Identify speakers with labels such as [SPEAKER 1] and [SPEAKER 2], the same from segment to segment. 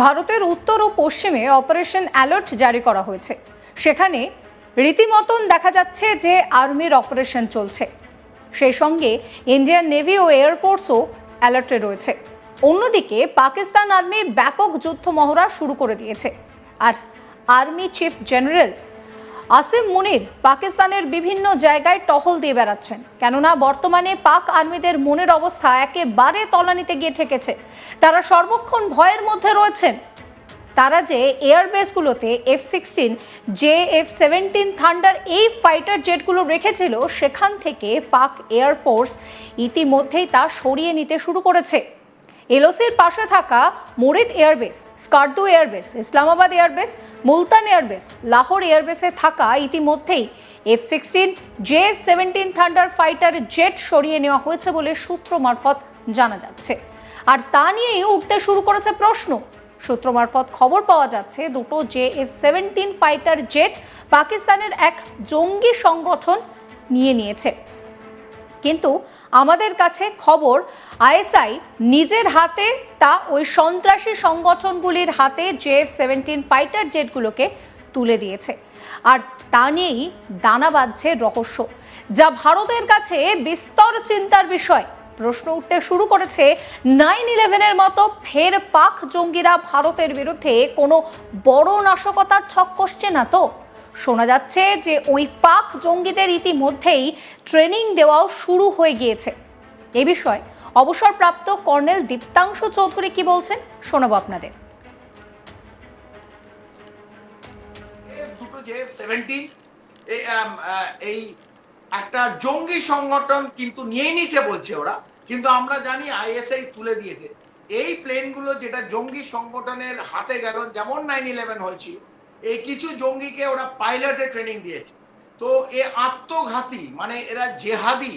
[SPEAKER 1] ভারতের উত্তর ও পশ্চিমে অপারেশন অ্যালার্ট জারি করা হয়েছে। সেখানে রীতিমতন দেখা যাচ্ছে যে আর্মির অপারেশন চলছে। সেই সঙ্গে ইন্ডিয়ান নেভি ও এয়ারফোর্সও অ্যালার্টে রয়েছে। অন্যদিকে পাকিস্তান আর্মি ব্যাপক যুদ্ধ মহড়া শুরু করে দিয়েছে। আর army chief general Asim Munir পাকিস্তানের বিভিন্ন জায়গায় টহল দিয়ে বেড়াচ্ছেন। কেননা বর্তমানে পাক আর্মিদের মনের অবস্থা একেবারে তলানিতে গিয়ে ঠেকেছে। তারা সর্বক্ষণ ভয়ের মধ্যে রয়েছেন। তারা যে এয়ারবেসগুলোতে F sixteen, J F seventeen, thunder এই ফাইটার জেটগুলো রেখেছিল, সেখান থেকে পাক এয়ারফোর্স ইতিমধ্যেই তা সরিয়ে নিতে শুরু করেছে। এলওসির পাশে থাকা Murid airbase, Skardu airbase, Islamabad airbase, Multan airbase, Lahore এয়ারবেসে থাকা ইতিমধ্যেই F sixteen, J F seventeen thunder fighter jet সরিয়ে নেওয়া হয়েছে বলে সূত্র মারফত জানা যাচ্ছে। আর তা নিয়েই উঠতে শুরু করেছে প্রশ্ন। সূত্র মারফত খবর পাওয়া যাচ্ছে, দুটো J F seventeen fighter jet পাকিস্তানের এক জঙ্গি সংগঠন নিয়ে নিয়েছে। কিন্তু আমাদের কাছে খবর, আইএসআই নিজের হাতে তা ওই সন্ত্রাসী সংগঠনগুলির হাতে জে এফ সেভেন্টিন ফাইটার জেটগুলোকে তুলে দিয়েছে। আর তা নিয়েই দানা বাঁধছে রহস্য, যা ভারতের কাছে বিস্তর চিন্তার বিষয়। প্রশ্ন উঠতে শুরু করেছে নাইন ইলেভেনের মতো ফের পাক জঙ্গিরা ভারতের বিরুদ্ধে কোনো বড় নাশকতার ছক কষছে না তো? শোনা যাচ্ছে যে ওই পাক জঙ্গিদের ইতিমধ্যেই ট্রেনিং দেওয়াও শুরু হয়ে গিয়েছে। এ বিষয়ে অবসরপ্রাপ্ত কর্নেল দীপ্তাংশু চৌধুরী কি বলছেন শোনাবো আপনাদের।
[SPEAKER 2] এই একটা জঙ্গি সংগঠন কিন্তু নিয়ে নিচে বলছে ওরা। কিন্তু আমরা জানি আইএসআই তুলে দিয়েছে। এই প্লেনগুলো যেটা জঙ্গি সংগঠনের হাতে গেল, যেমন নাইন ইলেভেন হয়েছিল এই কিছু জঙ্গিকে ওরা পাইলটে ট্রেনিং দিয়েছে। তো এ আত্মঘাতী মানে এরা জেহাদি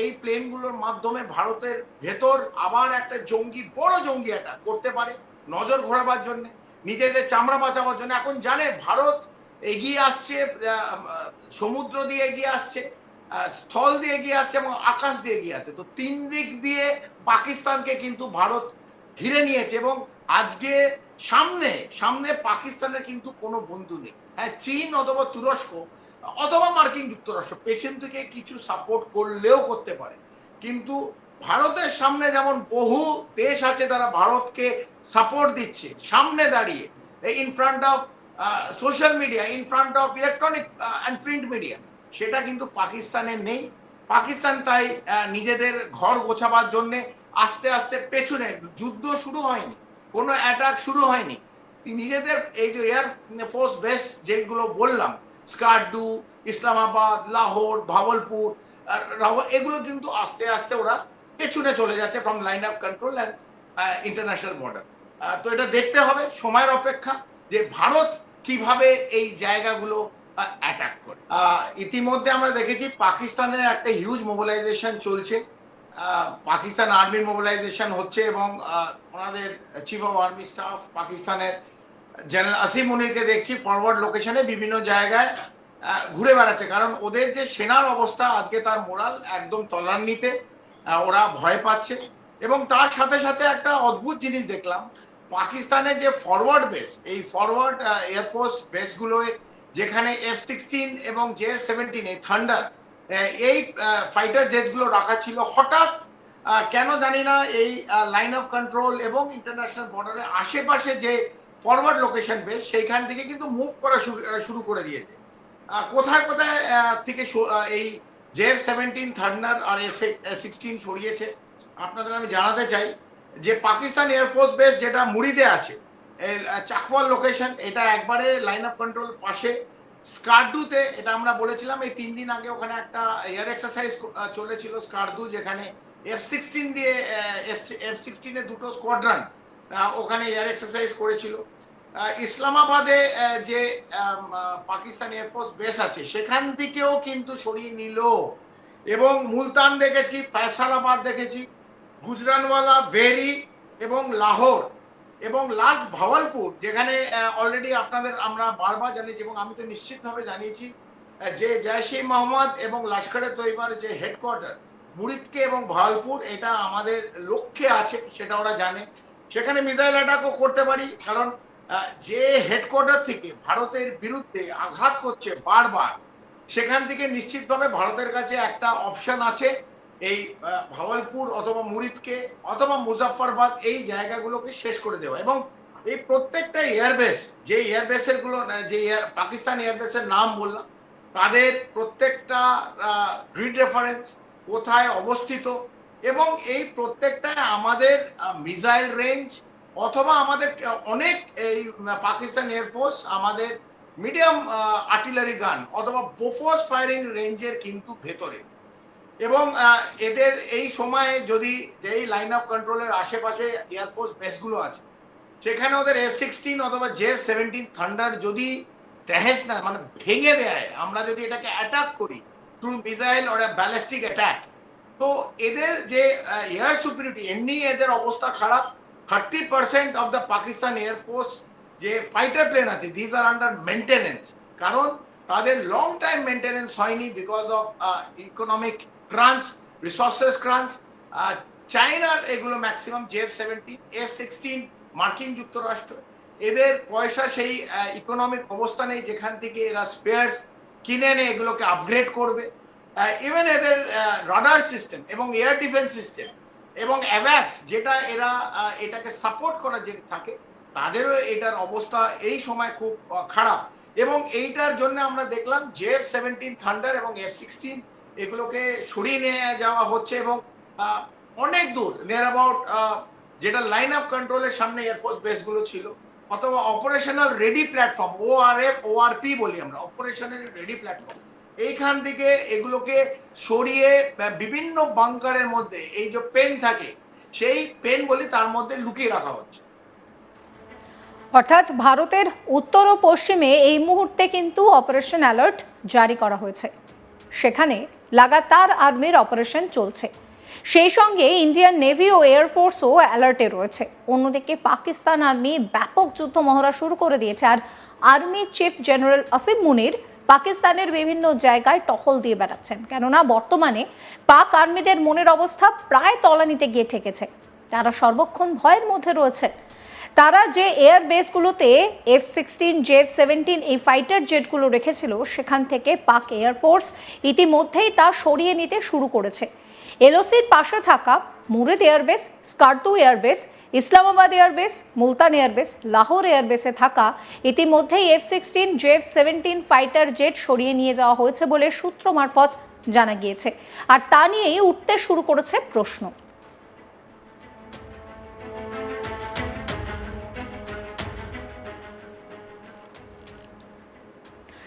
[SPEAKER 2] এই প্লেনগুলোর মাধ্যমে ভারতের ভেতর আবার একটা জঙ্গি, বড় জঙ্গি এটা করতে পারে, নজর ঘোরাবার জন্য, নিজেদের চামড়া বাঁচাবার জন্য। এখন জানে, ভারত এগিয়ে আসছে সমুদ্র দিয়ে এগিয়ে আসছে স্থল দিয়ে এগিয়ে আসছে এবং আকাশ দিয়ে এগিয়ে আসছে। তো তিন দিক দিয়ে পাকিস্তানকে কিন্তু ভারত ঘিরে নিয়েছে এবং আজকে সামনে সামনে পাকিস্তানের কিন্তু কোনো বন্ধু নেই। হ্যাঁ চীন অথবা তুরস্ক, অথবা মার্কিন যুক্তরাষ্ট্র, পেছন থেকে কিছু সাপোর্ট করলেও করতে পারে। কিন্তু ভারতের সামনে যেমন বহু দেশ আছে তারা ভারতকে সাপোর্ট দিচ্ছে, সামনে দাঁড়িয়ে in front of social media in front of electronic and print media সেটা কিন্তু পাকিস্তানে নেই। পাকিস্তান তাই নিজেদের ঘর গোছাবার জন্য আস্তে আস্তে পেছনে, যুদ্ধ শুরু হয়নি। কোনো অ্যাটাক শুরু হয়নি। নিজেদের এই যে এয়ার ফোর্স বেস যেগুলো বললাম স্কার্ডু ইসলামাবাদ লাহোর ভাবলপুর এগুলো কিন্তু আস্তে আস্তে ওরা পেছনে চলে যাচ্ছে from line of control and international border তো এটা দেখতে হবে, সময়ের অপেক্ষা, যে ভারত কীভাবে এই জায়গাগুলো অ্যাটাক করে। ইতিমধ্যে আমরা দেখেছি পাকিস্তানের একটা হিউজ মোবিলাইজেশন চলছে। পাকিস্তান আর্মির মোবিলাইজেশন হচ্ছে এবং ওনাদের চিফ অফ আর্মি স্টাফ পাকিস্তানের জেনারেল আসিম মুনিরকে দেখছি ফরওয়ার্ড লোকেশনে বিভিন্ন জায়গায় ঘুরে বেড়াচ্ছে। কারণ ওদের যে সেনার অবস্থা আজকে তার মোরাল একদম তলান্নিতে আহ, ওরা ভয় পাচ্ছে। এবং তার সাথে সাথে একটা অদ্ভুত জিনিস দেখলাম পাকিস্তানের যে ফরওয়ার্ড বেস এই ফরওয়ার্ড এয়ারফোর্স বেসগুলোয় যেখানে এফ সিক্সটিন এবং জে সেভেন্টিন এই থান্ডার এই ফাইটার জেটগুলো রাখা ছিল। হঠাৎ কেন জানি না এই লাইন অফ কন্ট্রোল এবং ইন্টারন্যাশনাল বর্ডারের আশেপাশে যে ফরওয়ার্ড লোকেশন বেস সেইখান থেকে কিন্তু মুভ করা শুরু- করে দিয়েছে। কোথায় কোথায় থেকে এই জেফ সেভেন্টিন থার্ডনার আর এস সিক্সটিন সরিয়েছে, আপনাদের আমি জানাতে চাই যে পাকিস্তান এয়ারফোর্স বেস যেটা মুড়িতে আছে চাকওয়াল লোকেশন এটা একবারে লাইন অফ কন্ট্রোল পাশে স্কার্ডুতে এটা আমরা বলেছিলাম, এই তিন দিন আগে ওখানে একটা এয়ার এক্সারসাইজ চলেছিল স্কার্দু যেখানে এফ সিক্সটিন দিয়ে এফ সিক্সটিনের দুটো স্কোয়াড্রান ওখানে এয়ার এক্সারসাইজ করেছিল। ইসলামাবাদে যে পাকিস্তান এয়ারফোর্স বেস আছে, সেখান থেকেও কিন্তু সরিয়ে নিল। এবং মুলতান দেখেছি, ফয়সালাবাদ দেখেছি, গুজরানওয়ালা, ভেরি এবং লাহোর। এবং লাস্ট ভাওয়ালপুর, যেখানে অলরেডি আপনাদের আমরা বারবার জানিয়েছি এবং আমি তো নিশ্চিতভাবে জানিয়েছি যে জয়শি মোহাম্মদ এবং লস্করে তৈবার যে হেডকোয়ার্টার মুরিদকে এবং ভাওয়ালপুর, এটা আমাদের লক্ষ্যে আছে, সেটা ওরা জানে। সেখানে মিসাইল অ্যাটাকও করতে পারি, কারণ যে হেডকোয়ার্টার থেকে ভারতের বিরুদ্ধে আঘাত করছে বারবার, সেখান থেকে নিশ্চিতভাবে ভারতের কাছে একটা অপশন আছে। এই ভাওয়ালপুর অথবা মুরিদকে অথবা মুজাফফরবাদ এই জায়গাগুলোকে শেষ করে দেওয়া। এবং এই প্রত্যেকটা এয়ারবেস, যে এয়ারবেসেরগুলো যে পাকিস্তান এয়ারবেসের নাম বললাম, তাদের প্রত্যেকটা গ্রিড রেফারেন্স কোথায় অবস্থিত এবং এই প্রত্যেকটা আমাদের মিসাইল রেঞ্জ অথবা আমাদের অনেক এই পাকিস্তান এয়ারফোর্স আমাদের মিডিয়াম আর্টিলারি গান অথবা বোফোর্স ফায়ারিং রেঞ্জের কিন্তু ভেতরে। এবং এদের এই সময়ে যদি যেই লাইন অফ কন্ট্রোলের আশেপাশে এয়ারফোর্স বেসগুলো আছে, সেখানে ওদের এফ সিক্সটিন অথবা জে সেভেন্টিন থান্ডার যদি তেহেস না মানে ভেঙে দেয়, আমরা যদি এটাকে অ্যাটাক করি through missile or ballistic attack তো এদের যে এয়ার সুপিরিটি এমনি এদের অবস্থা খারাপ। Thirty percent of the Pakistan air force যে ফাইটার প্লেন আছে দিস আর আন্ডার মেনটেনেন্স কারণ তাদের লং টাইম মেনটেনেন্স হয়নি because of economic crunch resources crunch চায়নার এগুলো maximum J F seventeen F sixteen মার্কিন যুক্তরাষ্ট্র। এদের পয়সা সেই ইকোনমিক অবস্থা নেই, যেখান থেকে এরা স্পেয়ার্স কিনে এনে এগুলোকে আপগ্রেড করবে। ইভেন এদের রাডার সিস্টেম এবং এয়ার ডিফেন্স সিস্টেম এবং অ্যাভ্যাক্স যেটা এরা এটাকে সাপোর্ট করা যে থাকে, তাদেরও এটার অবস্থা এই সময় খুব খারাপ। এবং এইটার জন্য আমরা দেখলাম জেফ সেভেন্টিন থান্ডার এবং এফ সিক্সটিন এগুলোকে সরিয়ে নিয়ে যাওয়া হচ্ছে এবং অনেক দূর নিয়ার অ্যাবাউট যেটা লাইন অফ কন্ট্রোলের সামনে এয়ারফোর্স বেসগুলো ছিল, অথবা operational ready platform O R F O R P বলি আমরা অপারেশনাল রেডি প্ল্যাটফর্ম এইখান থেকে এগুলোকে সরিয়ে বিভিন্ন বাংকারের মধ্যে, এই যে পেন থাকে, সেই পেন বলি তার মধ্যে লুকিয়ে রাখা হচ্ছে।
[SPEAKER 1] অর্থাৎ ভারতের উত্তর ও পশ্চিমে এই মুহূর্তে কিন্তু অপারেশন অ্যালার্ট জারি করা হয়েছে। সেখানে লাগাতার আর্মির অপারেশন চলছে। সেই সঙ্গে ইন্ডিয়ান নেভি ও এয়ারফোর্সও অ্যালার্টে রয়েছে। অন্যদিকে পাকিস্তান আর্মি ব্যাপক যুদ্ধ মহড়া শুরু করে দিয়েছে আর army chief general Asim Munir পাকিস্তানের বিভিন্ন জায়গায় টহল দিয়ে বেড়াচ্ছেন। কেননা বর্তমানে পাক আর্মিদের মনের অবস্থা প্রায় তলানিতে গিয়ে ঠেকেছে। তারা সর্বক্ষণ ভয়ের মধ্যে রয়েছে। তারা যে air বেসগুলোতে F sixteen J F seventeen, এই ফাইটার জেটগুলো রেখেছিল, সেখান থেকে পাক এয়ারফোর্স ইতিমধ্যেই তা সরিয়ে নিতে শুরু করেছে। এলওসির পাশে থাকা Murid airbase Skardu airbase Islamabad airbase Multan airbase Lahore এয়ারবেসে থাকা ইতিমধ্যেই F sixteen J F seventeen fighter jet সরিয়ে নিয়ে যাওয়া হয়েছে বলে সূত্র মারফত জানা গিয়েছে। আর তা নিয়েই উঠতে শুরু করেছে প্রশ্ন।